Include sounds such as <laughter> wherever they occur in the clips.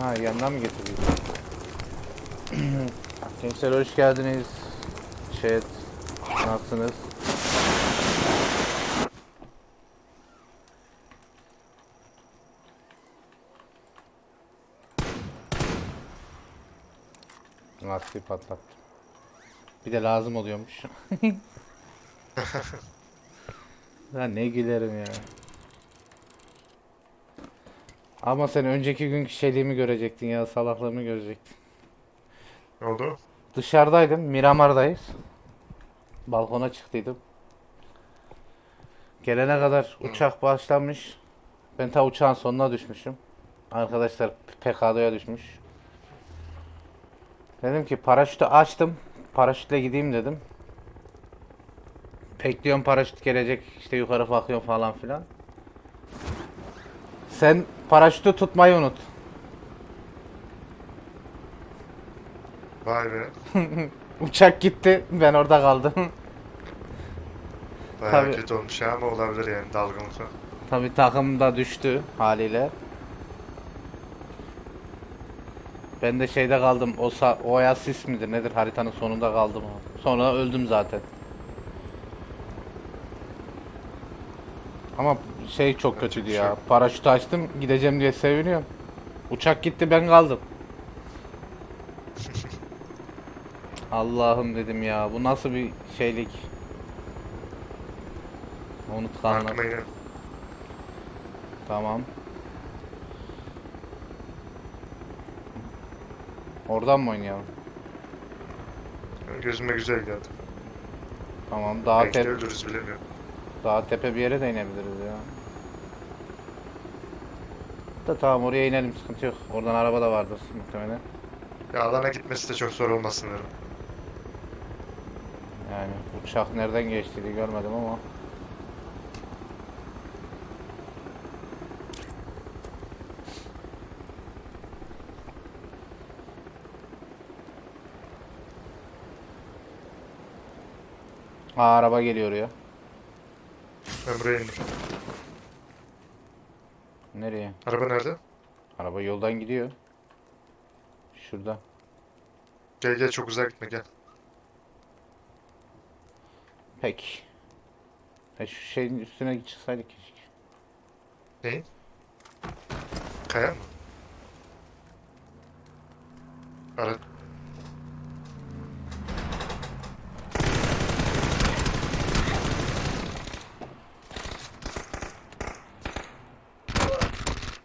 Ha yandan mı getirdin? <clears throat> Gençler hoş geldiniz. Chat. Nasılsınız? Lastiği patlattım. Bir de lazım oluyormuş. <laughs> <laughs> Lan ne gülerim ya. Ama sen önceki günkü şeyliğimi görecektin ya salaklığımı görecektin. Ne oldu? Dışarıdaydım. Miramar'dayız. Balkona çıktıydım. Gelene kadar uçak başlamış. Ben ta uçağın sonuna düşmüşüm. Arkadaşlar PKD'ye düşmüş. Dedim ki paraşütü açtım. Paraşütle gideyim dedim. Bekliyorum paraşüt gelecek. işte yukarı bakıyorum falan filan. Sen paraşütü tutmayı unut. Vay be. <laughs> Uçak gitti. Ben orada kaldım. Bayağı Tabii. kötü olmuş ya ama olabilir yani dalgınlıkla. Tabi takım da düştü haliyle. Ben de şeyde kaldım. O sa- Oasis midir nedir haritanın sonunda kaldım. Sonra öldüm zaten. Ama şey çok kötüydü şey ya. yok. Paraşütü açtım gideceğim diye seviniyorum. Uçak gitti ben kaldım. <laughs> Allah'ım dedim ya bu nasıl bir şeylik. Unutkanlık. Tamam. Oradan mı oynayalım? Gözüme güzel geldi. Tamam. Daha, Belki de te öldürürüz bilemiyorum. daha tepe bir yere de inebiliriz ya. Da tamam oraya inelim sıkıntı yok. Oradan araba da vardır muhtemelen. Ya alana gitmesi de çok zor olmasın dedim. Yani uçak nereden geçtiğini görmedim ama. Aa, araba geliyor ya. Buraya indim. Nereye? Araba nerede? Araba yoldan gidiyor. Şurada. Gel gel çok uzağa gitme gel. Peki. E şu şeyin üstüne çıksaydık keşke. Neyin? Kaya mı? Ara...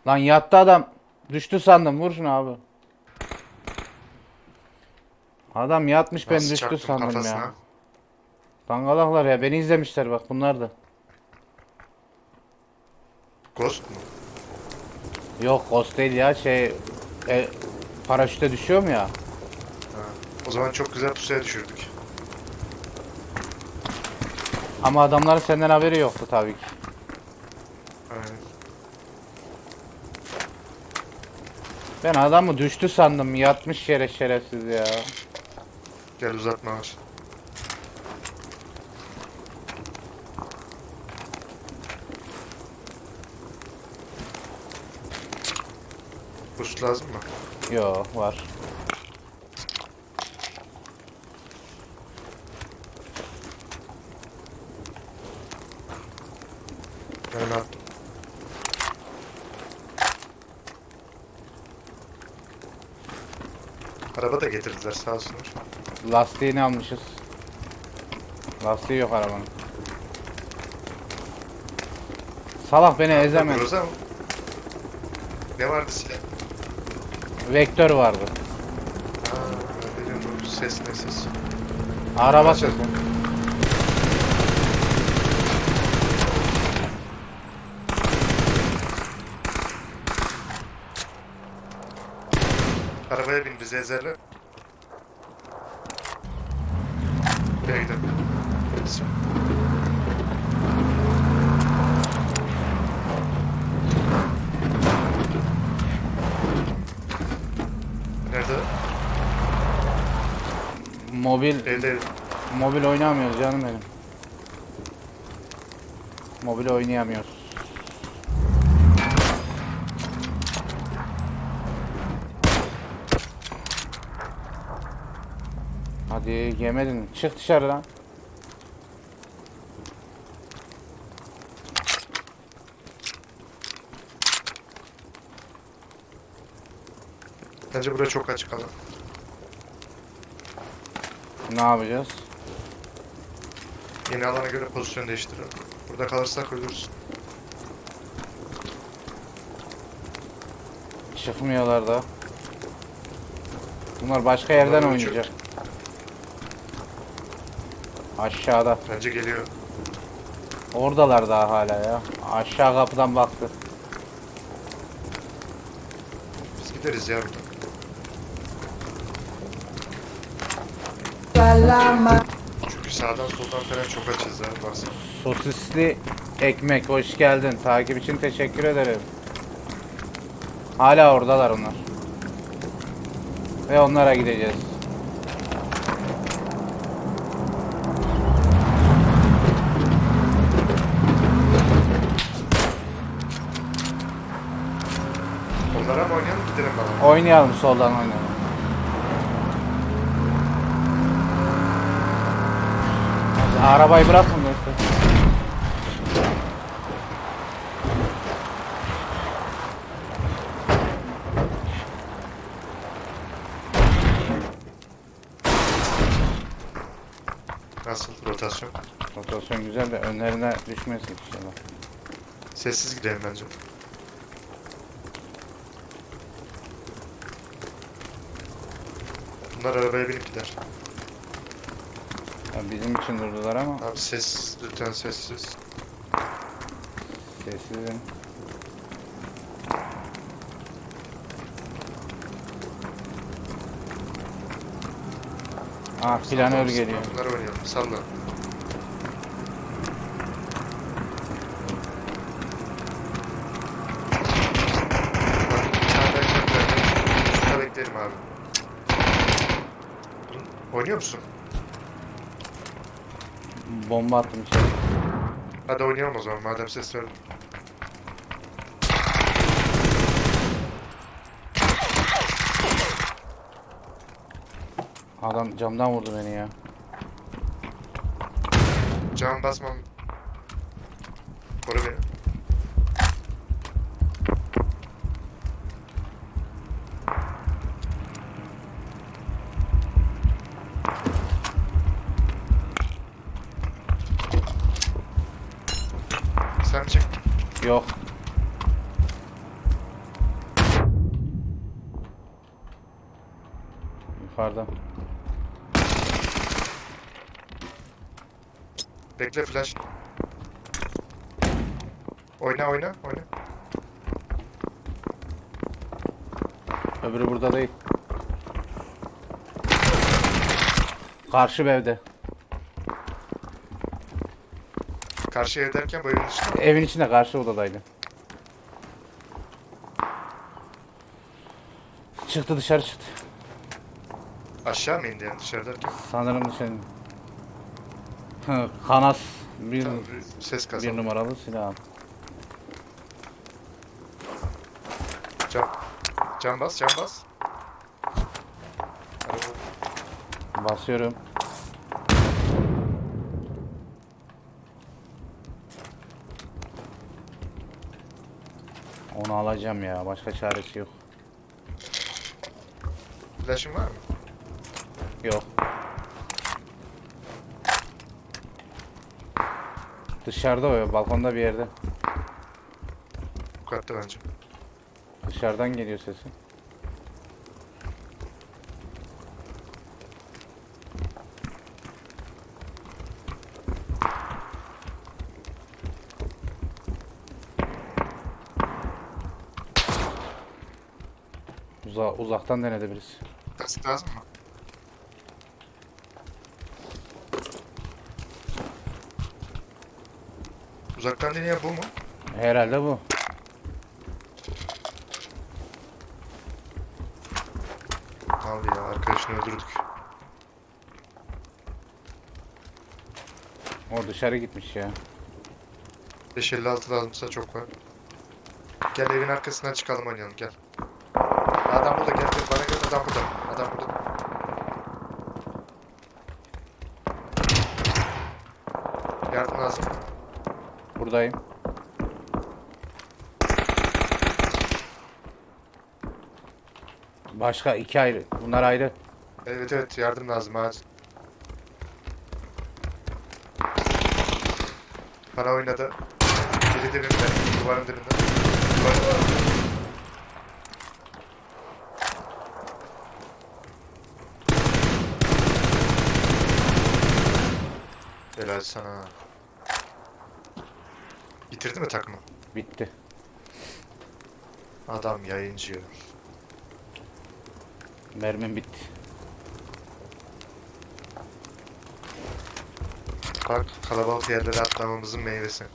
Lan yattı adam. Düştü sandım. Vur şunu abi. Adam yatmış ben Nasıl düştü çaktım sandım kafasına? ya. Dangalaklar ya beni izlemişler bak bunlar da. Ghost mu? Yok ghost değil ya şey e, paraşüte düşüyorum ya. Ha. O zaman çok güzel pusuya düşürdük. Ama adamların senden haberi yoktu tabii ki. Aynen. Ben adamı düştü sandım yatmış yere şerefsiz ya. Gel uzatma var. Boost lazım mı? Yo var. Ben attım. Araba da getirdiler sağ olsunlar. Lastiğini almışız. Lastiği yok arabanın. Salak beni. Groza mı? Ne vardı silah? Vektör vardı. Aa, bu ses ne ses. Araba Kaçır. sesi. Arabaya bindi Zezer'le. Buraya Mobil Ederim. mobil oynamıyoruz canım benim. Mobil oynayamıyoruz. Hadi yemedin. Çık dışarı lan. Bence buraya çok açık alan. Ne yapacağız? Yeni alana göre pozisyon değiştirelim. Burada kalırsak ölürüz. Çıkmıyorlar da. Bunlar başka yerden Bunlar oynayacak. Aşağıda. Bence geliyor. Oradalar daha hala ya. Aşağı kapıdan baktı. Biz gideriz ya buradan. Çünkü sağdan soldan falan çok açız ha. Baksana. Sosisli ekmek hoş geldin. Takip için teşekkür ederim. Hala oradalar onlar. Ve onlara gideceğiz. Onlara mı oynayalım gidelim bana. Oynayalım soldan oynayalım. Arabayı bırakın işte. Nasıl rotasyon? Rotasyon güzel de önlerine düşmesin inşallah. Sessiz gidelim bence. Bunlar arabaya binip gider. Ya bizim için durdular ama Abi ses lütfen sessiz. sessizim. Ah planör geliyor. Bunları oynayalım. Salla. Bak bir tane daha ekmek Şurada bekleyelim abi. Oynuyor musun? Bomba attım içeri. Hadi oynayalım o zaman madem ses verdin. Adam camdan vurdu beni ya. Can basmam. Koru beni. Sen çık. Yok. Yukarıda. Bekle flash. Oyna oyna oyna. Öbürü burada değil. Karşı evde. Karşı ev derken bu evin dışında. Evin içinde karşı odadaydı. Çıktı dışarı çıktı. Aşağı mı indi yani dışarı derken? Sanırım dışarı. Hı, Kanas bir, Tamam, bir ses bir kazandı. numaralı silah. Can. Can bas can bas. Araba- Basıyorum. Onu alacağım ya. Başka çaresi yok. Flash'ın var mı? Yok. Dışarıda o ya. Balkonda bir yerde. Bu katta bence. Dışarıdan geliyor sesi. Uzaktan denedi birisi. Kask lazım mı? Uzaktan deneyen bu mu? Herhalde bu. Al ya arkadaşını öldürdük. O dışarı gitmiş ya. 556 lazımsa çok var. Gel evin arkasından çıkalım oynayalım gel. Adam burada. Adam burada. Yardım lazım. Buradayım. Başka iki ayrı. Bunlar ayrı. Evet evet yardım lazım acil. Para oynadı. Biri dibimde. Duvarın dibinde. Duvarın dibinde. Sana. Bitirdi mi takımı? Bitti. Adam yayıncı. Mermim bitti. Bak kalabalık yerlere atlamamızın meyvesi.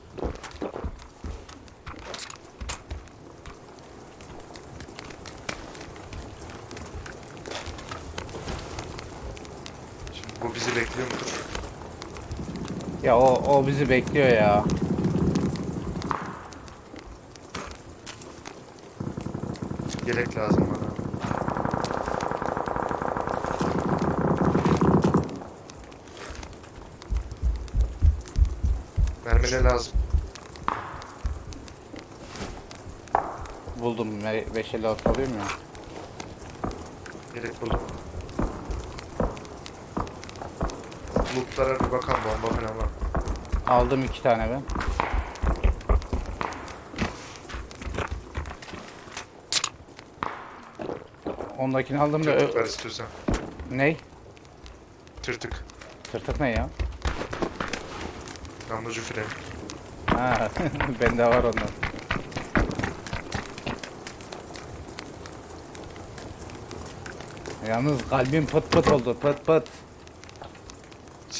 Şimdi bu bizi bekliyor mudur? Ya o, o bizi bekliyor ya. Yelek lazım bana. Mermine lazım. Buldum. 556 alayım ya. Yelek buldum. Lootlara bir bakalım bomba falan var. Aldım iki tane ben. Ondakini aldım da... Tırtık var istiyorsan. Ney? Tırtık. Tırtık ne ya? Namlucu freni. Ha, <laughs> bende var ondan. Yalnız kalbim pıt pıt oldu pıt pıt.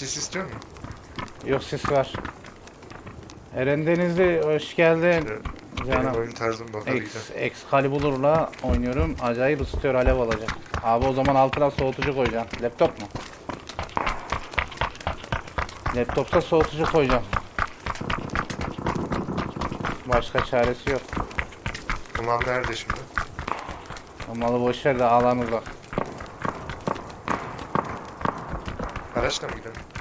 Sis istiyor mu? Yok sis var. Eren Denizli hoş geldin. Şöyle Canım. Oyun tarzım bakar Ex, Excalibur'la oynuyorum. Acayip ısıtıyor alev olacak. Abi o zaman altına soğutucu koyacağım. Laptop mu? Laptopta soğutucu koyacağım. Başka çaresi yok. Ulan nerede şimdi? Malı boşver de alan uzak. Araçla mı gidelim?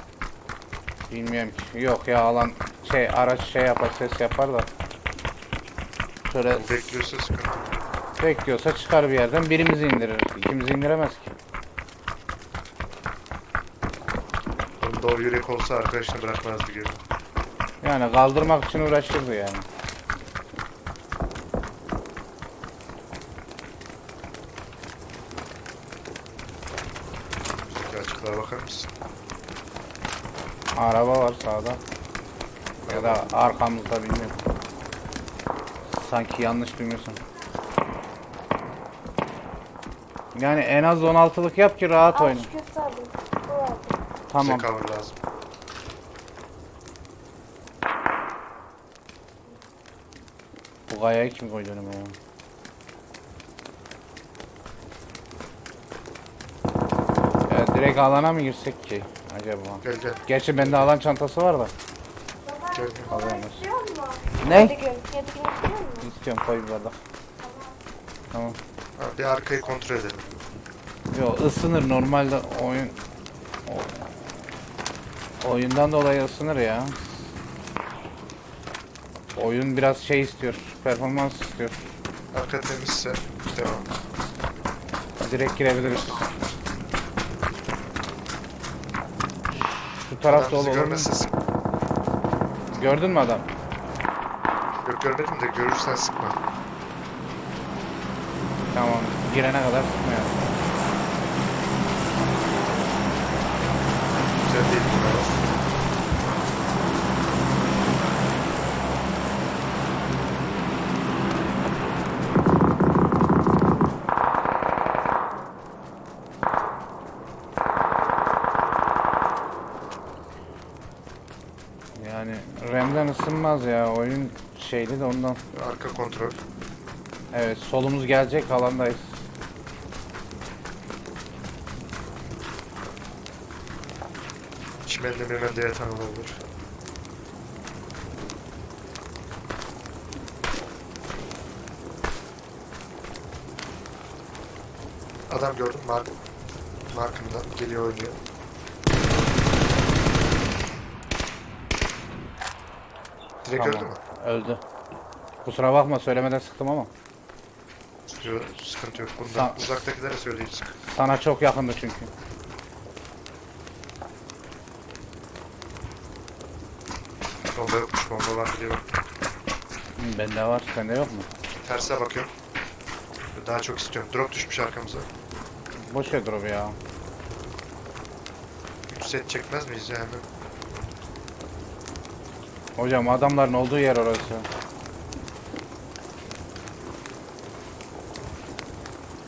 Bilmiyorum ki. Yok ya alan şey araç şey yapar ses yapar da. Şöyle bekliyorsa sıkıntı. bekliyorsa çıkar bir yerden birimizi indirir. İkimizi indiremez ki. Onda o yürek olsa arkadaşını bırakmazdı geri. Yani kaldırmak için uğraşırdı yani. Bizdeki açıklığa bakar mısın? Araba var sağda. Ya da arkamızda bilmiyorum. Sanki yanlış duymuyorsun. Yani en az 16'lık yap ki rahat oyna. Altı köfte aldım. Bu aldım. Tamam. Bize cover lazım. Bu kayayı kim koydu önüme ya? Ya direkt alana mı girsek ki acaba? Gel gel. Gerçi bende alan çantası var da. Gel gel. Musun? Ne? Yedi gün. Yedi gün istiyor musun? İstiyorum koy bir bardak. Tamam. Ha, bir arkayı kontrol edelim. Yo ısınır normalde oyun o- oyundan dolayı ısınır ya. Oyun biraz şey istiyor, performans istiyor. Arka temizse devam. Direkt girebiliriz. Adam bizi olur mu? Gördün mü adam? Yok görmedim de görürsen sıkma. Tamam. Girene kadar sıkmıyor. Güzel değil mi? Yani Isınmaz ya. Oyun şeyli de ondan. Arka kontrol. Evet solumuz gelecek alandayız. Çimende bilmem de yatan olabilir. Adam gördüm Mark. Markımdan geliyor oynuyor. Direkt öldü mü? Öldü. Kusura bakma söylemeden sıktım ama. Yok sıkıntı yok. Bundan Tamam. uzaktakilere söyleyin. Sana çok yakındı çünkü. Bomba yokmuş. Bomba var diye bak. Hı, bende var. Sende yok mu? Terse bakıyorum. Daha çok istiyorum. Drop düşmüş arkamıza. Boş ver drop ya. 3 set çekmez miyiz yani? Hocam adamların olduğu yer orası.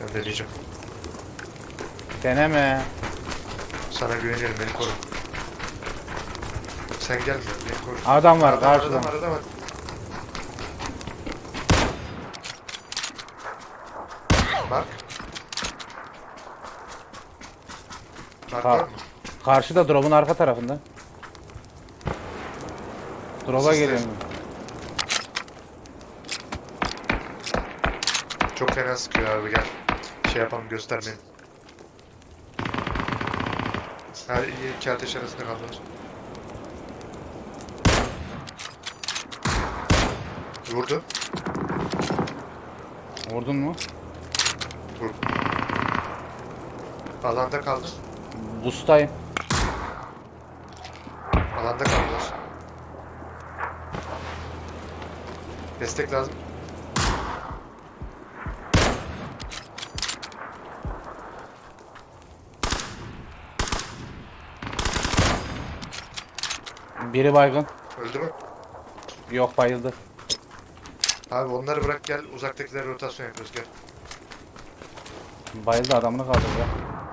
Ben deneyeceğim. Deneme. Sana güveniyorum beni koru. Sen gelme beni koru. Adam var Adam, karşıda. adam, adam var. Bak. Bak Ha. var mı? Karşıda drop'un arka tarafında. Drop'a geliyorum. Çok fena sıkıyor abi gel. Şey yapalım göstermeyin. Her iki ateş arasında kaldılar. Vurdu. Vurdun mu? Vurdu. Alanda kaldı. Bustayım. Alanda kaldılar. Destek lazım. Biri baygın. Öldü mü? Yok bayıldı. Abi onları bırak gel. Uzaktakileri rotasyon yapıyoruz gel. Bayıldı adamını kaldırdı. ya.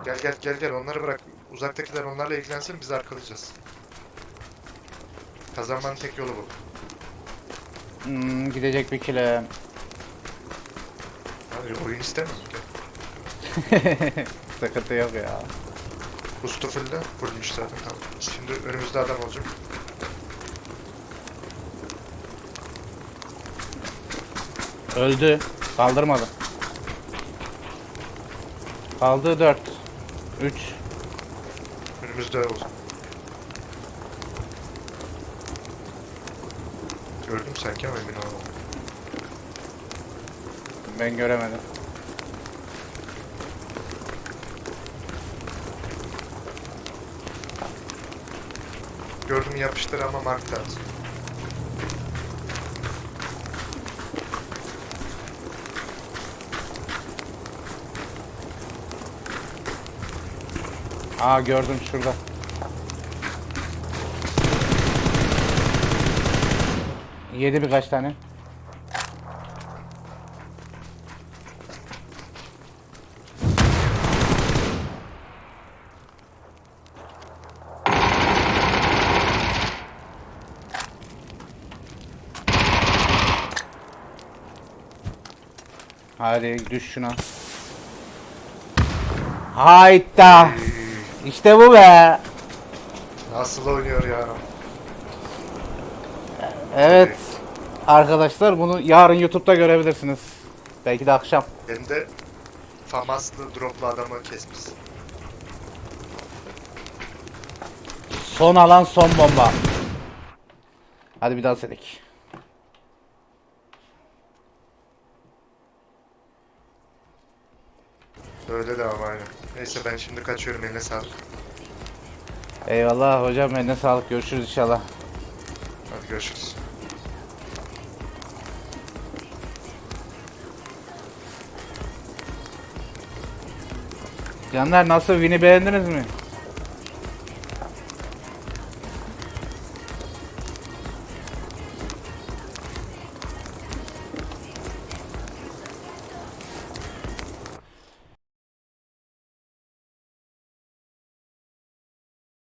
Gel gel gel gel onları bırak. Uzaktakiler onlarla ilgilensin biz arkalayacağız. Kazanmanın tek yolu bu. Hmm, gidecek bir kile. Abi oyun mu? Gel. <laughs> Sıkıntı yok ya. Boost'u full'de. Fullmüş zaten tamam. Şimdi önümüzde adam olacak. Öldü. Kaldırmadı. Kaldı 4. 3. Önümüzde olacak. Gördüm sanki ama emin olamadım. Ben göremedim. Gördüm yapıştır ama mark lazım. Aa gördüm şurada. Yedi birkaç tane. Hadi düş şuna. Hayda. İşte bu be. Nasıl oynuyor ya? Evet. Arkadaşlar bunu yarın YouTube'da görebilirsiniz. Belki de akşam. Hem de Famaslı droplu adamı kesmiş. Son alan son bomba. Hadi bir daha sedik. Öyle de ama aynen. Neyse ben şimdi kaçıyorum eline sağlık. Eyvallah hocam eline sağlık. Görüşürüz inşallah. Hadi görüşürüz. Canlar nasıl? Win'i beğendiniz mi?